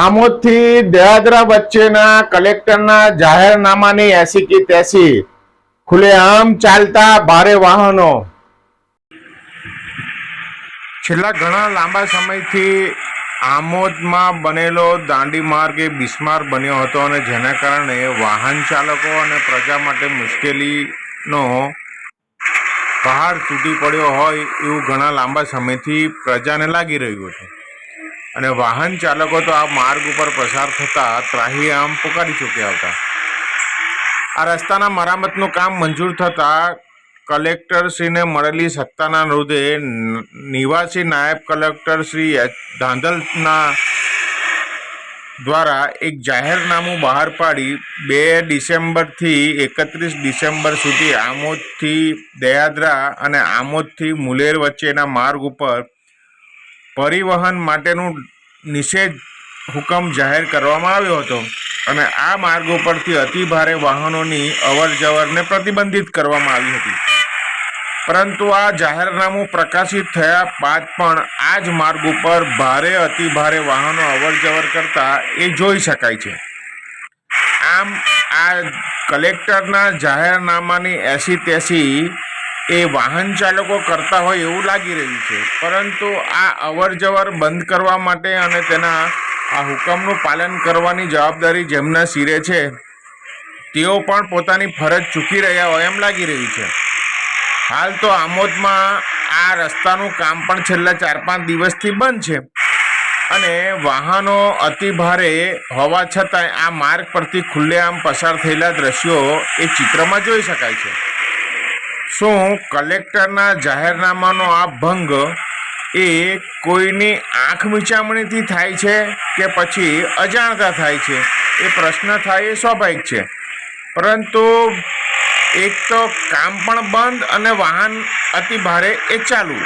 આમોદથી દેહાદરા વચ્ચેના કલેક્ટરના જાહેરનામાની એસી કી તેસી ખુલ્લેઆમ ચાલતા ભારે વાહનો. છેલ્લા ઘણા લાંબા સમયથી આમોદમાં બનેલો દાંડી માર્ગ એ બિસ્માર બન્યો હતો અને જેના કારણે વાહન ચાલકો અને પ્રજા માટે મુશ્કેલીનો પહાડ તૂટી પડ્યો હોય એવું ઘણા લાંબા સમયથી પ્રજાને લાગી રહ્યું હતું. અને વાહન ચાલકો તો આ માર્ગ ઉપર પસાર થતા આમ પોકારી ચૂક્યા હતા આ રસ્તાના મરામતનું કામ મંજૂર થતાં કલેક્ટરશ્રીને મળેલી સત્તાના રોધે નિવાસી નાયબ કલેક્ટરશ્રી. ધાંધલના દ્વારા એક જાહેરનામું બહાર પાડી બે ડિસેમ્બરથી એકત્રીસ ડિસેમ્બર સુધી આમોદથી દયાદરા અને આમોદથી મુલેર વચ્ચેના માર્ગ ઉપર પરિવહન માટેનું નિષેધ હુકમ જાહેર કરવામાં આવ્યો હતો અને આ માર્ગ ઉપરથી અતિ ભારે વાહનોની અવર જવરને પ્રતિબંધિત કરવામાં આવી હતી. પરંતુ આ જાહેરનામું પ્રકાશિત થયા બાદ પણ આ જ માર્ગ ઉપર ભારે અતિ ભારે વાહનો અવર જવર કરતા એ જોઈ શકાય છે. આમ આ કલેક્ટરના જાહેરનામાની એસી તેસી એ વાહન ચાલકો કરતા હોય એવું લાગી રહ્યું છે. પરંતુ આ અવર જવર બંધ કરવા માટે અને તેના આ હુકમનું પાલન કરવાની જવાબદારી જેમના શિરે છે, તેઓ પણ પોતાની ફરજ ચૂકી રહ્યા હોય એમ લાગી રહ્યું છે. હાલ તો આમોદમાં આ રસ્તાનું કામ પણ છેલ્લા ચાર પાંચ દિવસથી બંધ છે. અને વાહનો અતિ ભારે હોવા છતાંય આ માર્ગ પરથી ખુલ્લેઆમ પસાર થયેલા દ્રશ્યો એ ચિત્રમાં જોઈ શકાય છે. શું કલેક્ટરના જાહેરનામાનો આ ભંગ એ કોઈની આંખ મીચામણીથી થાય છે કે પછી અજાણતા થાય છે? એ પ્રશ્ન થાય એ સ્વાભાવિક છે. પરંતુ એક તો કામ પણ બંધ અને વાહન અતિ ભારે એ ચાલુ.